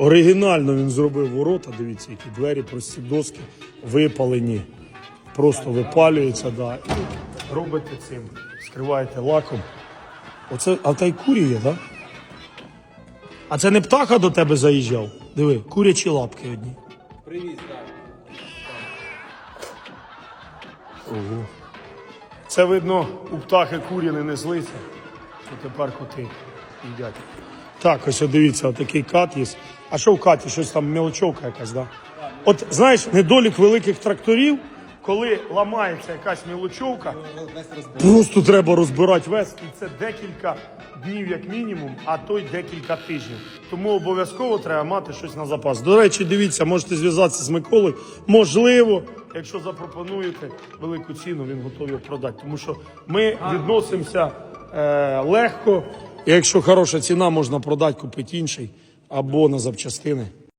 Оригінально він зробив ворота, дивіться, які двері, прості доски випалені. Просто випалюються, да. І робите цим, скриваєте лаком. Оце, а та й курі є, так? Да? А це не птаха до тебе заїжджав? Диви, курячі лапки одні. Привіз, так. Ого. Це видно, у птахи курі не неслися, то тепер коти їдять. Так, ось дивіться, отакий кат є. А що в каті? Щось там мелочовка якась, да? От знаєш, недолік великих тракторів, коли ламається якась Весь розбив. Просто треба розбирати вес, і це декілька днів, як мінімум, а то й декілька тижнів. Тому обов'язково треба мати щось на запас. До речі, дивіться, можете зв'язатися з Миколою. Можливо, якщо запропонуєте велику ціну, він готовий продати. Тому що ми відносимося е, легко. Якщо хороша ціна, можна продати, купити інший або на запчастини.